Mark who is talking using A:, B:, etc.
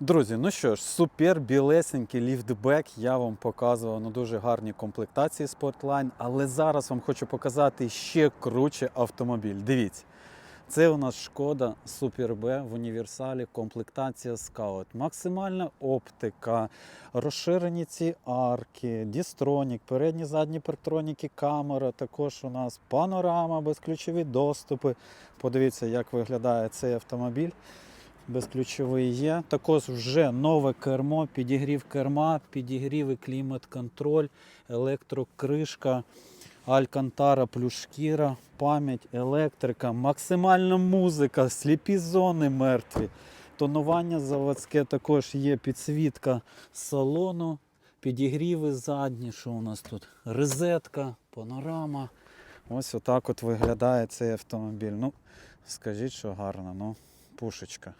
A: Друзі, ну що ж, супер білесенький ліфтбек. Я вам показував на дуже гарній комплектації Sportline, але зараз вам хочу показати ще круче автомобіль. Дивіться. Це у нас шкода Super B в універсалі, комплектація Scout. Максимальна оптика, розширені ці арки, дістронік, передні задні парктроніки, камера. Також у нас панорама, безключові доступи. Подивіться, як виглядає цей автомобіль. Безключовий є. Також вже нове кермо, підігрів керма, підігрів клімат-контроль, електрокришка, алькантара плюс шкіра, пам'ять, електрика, максимальна музика, сліпі зони мертві. Тонування заводське також є підсвітка салону, підігріви задні. Що у нас тут? Розетка, панорама. Ось отак от виглядає цей автомобіль. Ну, скажіть, що гарно, ну, пушечка.